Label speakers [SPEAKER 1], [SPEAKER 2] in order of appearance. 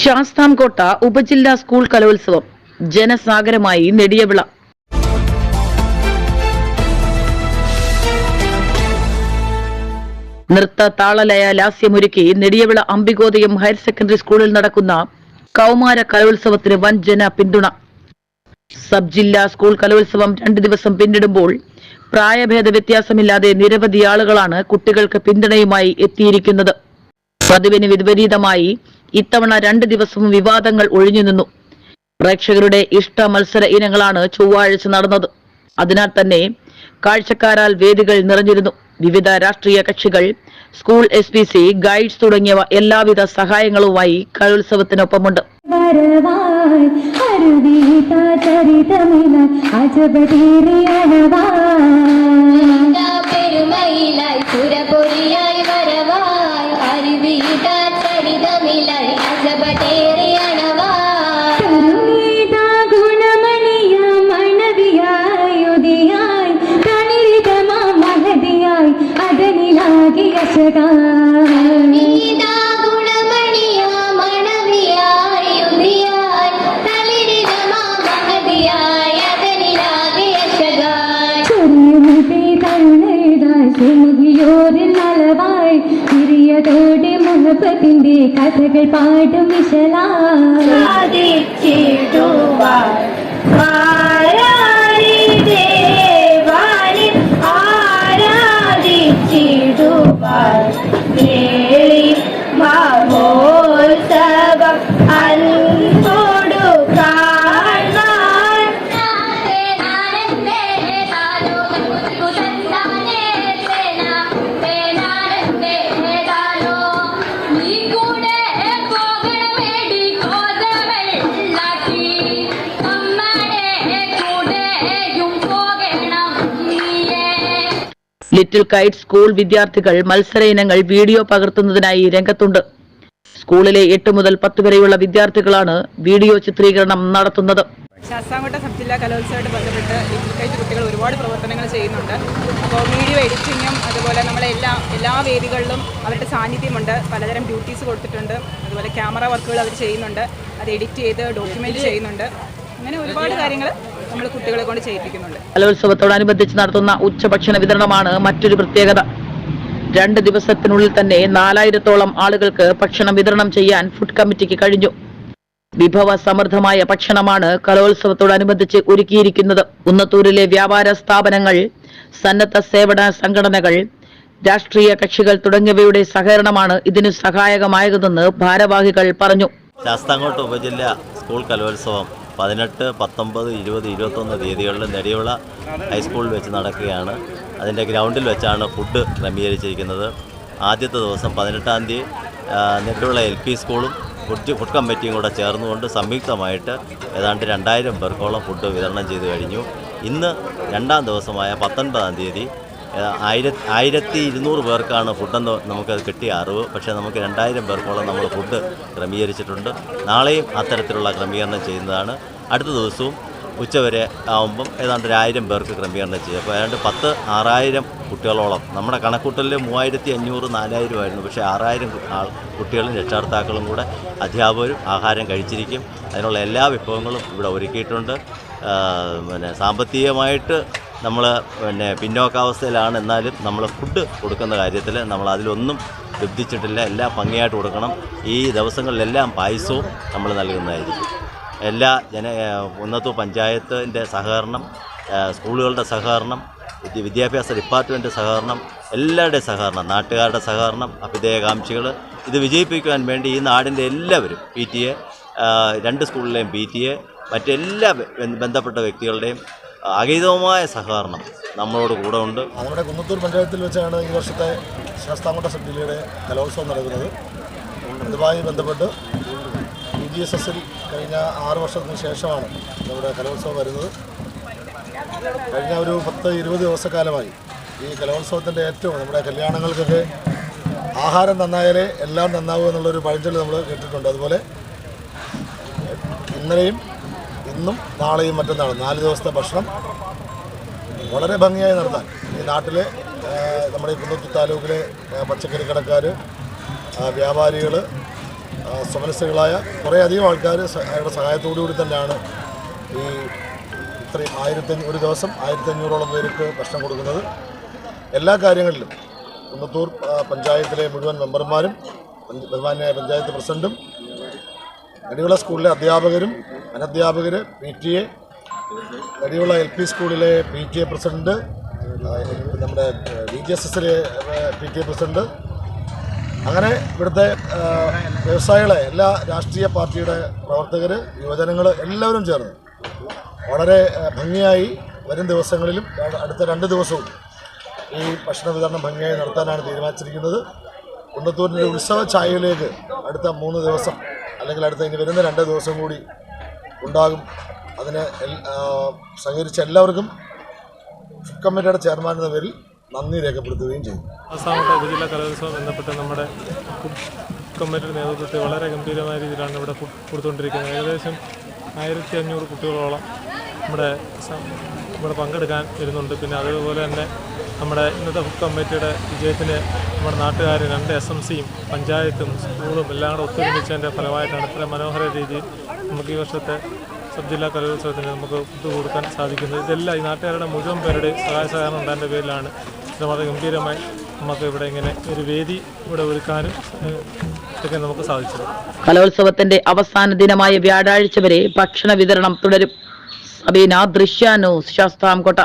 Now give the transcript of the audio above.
[SPEAKER 1] ശാസ്താംകോട്ട ഉപജില്ലാ സ്കൂൾ കലോത്സവം ജനസാഗരമായി നെടിയവിള. നൃത്ത താളലയ ലാസ്യമൊരുക്കി നെടിയവിള അംബികോദയം ഹയർ സെക്കൻഡറി സ്കൂളിൽ നടക്കുന്ന കൗമാര കലോത്സവത്തിന് വൻ ജന പിന്തുണ. സബ് ജില്ലാ സ്കൂൾ കലോത്സവം രണ്ട് ദിവസം പിന്നിടുമ്പോൾ പ്രായഭേദ വ്യത്യാസമില്ലാതെ നിരവധി ആളുകളാണ് കുട്ടികൾക്ക് പിന്തുണയുമായി എത്തിയിരിക്കുന്നത്. പതിവിന് വിപരീതമായി ഇത്തവണ രണ്ട് ദിവസവും വിവാദങ്ങൾ ഒഴിഞ്ഞു നിന്നു. പ്രേക്ഷകരുടെ ഇഷ്ട മത്സര ഇനങ്ങളാണ് ചൊവ്വാഴ്ച നടന്നത്. അതിനാൽ തന്നെ കാഴ്ചക്കാരാൽ വേദികൾ നിറഞ്ഞിരുന്നു. വിവിധ രാഷ്ട്രീയ കക്ഷികൾ school S P C guides തുടങ്ങിയവ എല്ലാവിധ സഹായങ്ങളുമായി കലോത്സവത്തിനൊപ്പമുണ്ട്.
[SPEAKER 2] വരവായി മുഹബത്തിന്റെ കഥകൾ പാടും വിശലായി
[SPEAKER 3] സാധിച്ചിടുവാൻ
[SPEAKER 1] ലിറ്റിൽ കൈറ്റ് സ്കൂൾ വിദ്യാർത്ഥികൾ മത്സര ഇനങ്ങൾ വീഡിയോ പകർത്തുന്നതിനായി രംഗത്തുണ്ട്. സ്കൂളിലെ എട്ട് മുതൽ പത്ത് വരെയുള്ള വിദ്യാർത്ഥികളാണ് വീഡിയോ ചിത്രീകരണം നടത്തുന്നത്.
[SPEAKER 4] ശാസ്താംകോട്ട സബ് ജില്ലാ കലോത്സവമായിട്ട് ബന്ധപ്പെട്ട് ലിറ്റിൽ കൈറ്റ് കുട്ടികൾ ഒരുപാട് പ്രവർത്തനങ്ങൾ ചെയ്യുന്നുണ്ട്. അപ്പോൾ വീഡിയോ എഡിറ്റിങ്ങും അതുപോലെ നമ്മളെ എല്ലാ എല്ലാ വേദികളിലും അവരുടെ സാന്നിധ്യമുണ്ട്. പലതരം ഡ്യൂട്ടീസ് കൊടുത്തിട്ടുണ്ട്. അതുപോലെ ക്യാമറ വർക്കുകൾ അവർ ചെയ്യുന്നുണ്ട്. അത് എഡിറ്റ് ചെയ്ത് ഡോക്യുമെന്റ് ചെയ്യുന്നുണ്ട്. അങ്ങനെ ഒരുപാട് കാര്യങ്ങൾ നമ്മൾ കുട്ടികളെ കൊണ്ട് ചെയ്യിപ്പിക്കുന്നുണ്ട്.
[SPEAKER 1] കലോത്സവത്തോടനുബന്ധിച്ച് നടത്തുന്ന ഉച്ചഭക്ഷണ വിതരണമാണ് മറ്റൊരു പ്രത്യേകത. രണ്ട് ദിവസത്തിനുള്ളിൽ തന്നെ നാലായിരത്തോളം ആളുകൾക്ക് ഭക്ഷണം വിതരണം ചെയ്യാൻ ഫുഡ് കമ്മിറ്റിക്ക് കഴിഞ്ഞു. വിഭവ സമൃദ്ധമായ ഭക്ഷണമാണ് കലോത്സവത്തോടനുബന്ധിച്ച് ഒരുക്കിയിരിക്കുന്നത്. കുന്നത്തൂരിലെ വ്യാപാര സ്ഥാപനങ്ങൾ സന്നദ്ധ സേവന സംഘടനകൾ രാഷ്ട്രീയ കക്ഷികൾ തുടങ്ങിയവയുടെ സഹകരണമാണ് ഇതിന് സഹായകമായതെന്ന് ഭാരവാഹികൾ പറഞ്ഞു.
[SPEAKER 5] ശാസ്താംകോട്ട് ഉപജില്ല സ്കൂൾ കലോത്സവം പതിനെട്ട് പത്തൊമ്പത് ഇരുപത് ഇരുപത്തൊന്ന് തീയതികളിൽ നെടിയുള്ള ഹൈസ്കൂളിൽ വെച്ച് നടക്കുകയാണ്. അതിന്റെ ഗ്രൗണ്ടിൽ വെച്ചാണ് ഫുഡ് ക്രമീകരിച്ചിരിക്കുന്നത്. ആദ്യത്തെ ദിവസം പതിനെട്ടാം തീയതി നെടിയുള്ള എൽ പി സ്കൂളും ഫുഡ് ഫുഡ് കമ്മിറ്റിയും കൂടെ ചേർന്നുകൊണ്ട് സംയുക്തമായിട്ട് ഏതാണ്ട് രണ്ടായിരം പേർക്കോളം ഫുഡ് വിതരണം ചെയ്തു കഴിഞ്ഞു. ഇന്ന് രണ്ടാം ദിവസമായ പത്തൊൻപതാം തീയതി ആയിരത്തി ആയിരത്തി ഇരുന്നൂറ് പേർക്കാണ് ഫുഡെന്ന് നമുക്കത് കിട്ടിയ അറിവ്. പക്ഷേ നമുക്ക് രണ്ടായിരം പേർക്കോളം നമ്മൾ ഫുഡ് ക്രമീകരിച്ചിട്ടുണ്ട്. നാളെയും അത്തരത്തിലുള്ള ക്രമീകരണം ചെയ്യുന്നതാണ്. അടുത്ത ദിവസവും ഉച്ചവരെ ആകുമ്പം ഏതാണ്ട് ഒരു ആയിരം പേർക്ക് ക്രമീകരണം ചെയ്യും. അപ്പോൾ ഏതാണ്ട് പത്ത് ആറായിരം കുട്ടികളോളം. നമ്മുടെ കണക്കൂട്ടലിൽ മൂവായിരത്തി അഞ്ഞൂറ് നാലായിരം പക്ഷേ ആറായിരം കുട്ടികളും രക്ഷകർത്താക്കളും കൂടെ അധ്യാപകരും ആഹാരം കഴിച്ചിരിക്കും. അതിനുള്ള എല്ലാ വിഭവങ്ങളും ഇവിടെ ഒരുക്കിയിട്ടുണ്ട്. പിന്നെ സാമ്പത്തികമായിട്ട് നമ്മൾ പിന്നെ പിന്നോക്കാവസ്ഥയിലാണ്. എന്നാലും നമ്മൾ ഫുഡ് കൊടുക്കുന്ന കാര്യത്തിൽ നമ്മൾ അതിലൊന്നും ലബ്ധിച്ചിട്ടില്ല. എല്ലാം ഭംഗിയായിട്ട് കൊടുക്കണം. ഈ ദിവസങ്ങളിലെല്ലാം പായസവും നമ്മൾ നൽകുന്നതായിരിക്കും. എല്ലാ ജന ഉന്നത പഞ്ചായത്തിന്റെ സഹകരണം സ്കൂളുകളുടെ സഹകരണം വിദ്യാഭ്യാസ ഡിപ്പാർട്ട്മെന്റ് സഹകരണം എല്ലാവരുടെയും സഹകരണം നാട്ടുകാരുടെ സഹകരണം അഭിധേയകാംക്ഷികൾ ഇത് വിജയിപ്പിക്കുവാൻ വേണ്ടി ഈ നാടിന്റെ എല്ലാവരും പി ടി എ രണ്ട് സ്കൂളിലെയും പി ടി എ മറ്റെല്ലാ ബന്ധപ്പെട്ട വ്യക്തികളുടെയും അഗീതവുമായ സഹകരണം നമ്മളോട് കൂടെ ഉണ്ട്.
[SPEAKER 6] നമ്മുടെ കുന്നത്തൂർ പഞ്ചായത്തിൽ വെച്ചാണ് ഈ വർഷത്തെ ശാസ്താംകോട്ട സബ് ജില്ലയുടെ കലോത്സവം നടക്കുന്നത്. അതുമായി ബന്ധപ്പെട്ട് യു ജി എസ് എസിൽ കഴിഞ്ഞ ആറ് വർഷത്തിന് ശേഷമാണ് നമ്മുടെ കലോത്സവം വരുന്നത്. കഴിഞ്ഞ ഒരു പത്ത് ഇരുപത് ദിവസക്കാലമായി ഈ കലോത്സവത്തിന്റെ ഏറ്റവും നമ്മുടെ കല്യാണങ്ങൾക്കൊക്കെ ആഹാരം നന്നായാലേ എല്ലാം നന്നാവൂ എന്നുള്ളൊരു പഴഞ്ചൊല്ല് നമ്മൾ കേട്ടിട്ടുണ്ട്. അതുപോലെ ഇന്നലെയും ഇന്നും നാളെയും മറ്റന്നാളും നാല് ദിവസത്തെ ഭക്ഷണം വളരെ ഭംഗിയായി നടത്താൻ. ഈ നാട്ടിലെ നമ്മുടെ ഈ കുന്നത്തൂർ താലൂക്കിലെ പച്ചക്കറി കടക്കാർ വ്യാപാരികൾ ആ, കുറേയധികം ആൾക്കാർ അവരുടെ സഹായത്തോടു കൂടി തന്നെയാണ് ഈ ഇത്രയും ആയിരത്തി ഒരു ദിവസം ആയിരത്തി അഞ്ഞൂറോളം പേർക്ക് ഭക്ഷണം കൊടുക്കുന്നത്. എല്ലാ കാര്യങ്ങളിലും കുന്നത്തൂർ പഞ്ചായത്തിലെ മുഴുവൻ മെമ്പർമാരും ബഹുമാനായ പഞ്ചായത്ത് പ്രസിഡന്റും നെടിവിള സ്കൂളിലെ അധ്യാപകരും അനധ്യാപകർ P T A Nedivila L P സ്കൂളിലെ പി ടി എ പ്രസിഡന്റ് നമ്മുടെ വി ജി എസ് എസിലെ പി ടി എ പ്രസിഡന്റ് അങ്ങനെ ഇവിടുത്തെ വ്യവസായികളെ എല്ലാ രാഷ്ട്രീയ പാർട്ടിയുടെ പ്രവർത്തകർ യുവജനങ്ങൾ എല്ലാവരും ചേർന്ന് വളരെ ഭംഗിയായി വരും ദിവസങ്ങളിലും അടുത്ത രണ്ട് ദിവസവും ഈ ഭക്ഷണ വിതരണം ഭംഗിയായി നടത്താനാണ് തീരുമാനിച്ചിരിക്കുന്നത്. കുന്നത്തൂരിന്റെ ഉത്സവ ചായയിലേക്ക് അടുത്ത മൂന്ന് ദിവസം അല്ലെങ്കിൽ അടുത്ത ഇനി വരുന്ന രണ്ട് ദിവസം കൂടി ഉണ്ടാകും. അതിന് സഹകരിച്ച എല്ലാവർക്കും കമ്മിറ്റിയുടെ ചെയർമാൻ എന്ന പേരിൽ നന്ദി രേഖപ്പെടുത്തുകയും ചെയ്തു.
[SPEAKER 7] ആസാമത്തെ ഉപജില്ലാ കലോത്സവം ബന്ധപ്പെട്ട് നമ്മുടെ കമ്മിറ്റിയുടെ നേതൃത്വത്തിൽ വളരെ ഗംഭീരമായ രീതിയിലാണ് ഇവിടെ കൊടുത്തുകൊണ്ടിരിക്കുന്നത്. ഏകദേശം ആയിരത്തി അഞ്ഞൂറ് കുട്ടികളോളം നമ്മുടെ ഇവിടെ പങ്കെടുക്കാൻ വരുന്നുണ്ട്. പിന്നെ അതുപോലെ തന്നെ നമ്മുടെ ഇന്നത്തെ ഫുഡ് കമ്മിറ്റിയുടെ വിജയത്തിന് നമ്മുടെ നാട്ടുകാർ രണ്ട് എസ് എം സിയും പഞ്ചായത്തും സ്കൂളും എല്ലാം കൂടെ ഒത്തൊരുമിച്ചതിന്റെ ഫലമായിട്ടാണ് ഇത്ര മനോഹര രീതിയിൽ നമുക്ക് ഈ വർഷത്തെ സബ് ജില്ലാ കലോത്സവത്തിന് നമുക്ക് ഫുഡ് കൊടുക്കാൻ സാധിക്കുന്നത്. ഇതെല്ലാം ഈ നാട്ടുകാരുടെ മുഴുവൻ പേരുടെ സഹായ സഹകരണം ഉണ്ടായതിന്റെ പേരിലാണ് ഇത് വളരെ ഗംഭീരമായി നമുക്ക് ഇവിടെ ഇങ്ങനെ ഒരു വേദി ഇവിടെ ഒരുക്കാനും ഒക്കെ നമുക്ക് സാധിച്ചത്.
[SPEAKER 1] കലോത്സവത്തിന്റെ അവസാന ദിനമായ വ്യാഴാഴ്ച വരെ ഭക്ഷണ വിതരണം തുടരും. സബീന ദൃശ്യാനു ശാസ്താംകോട്ട.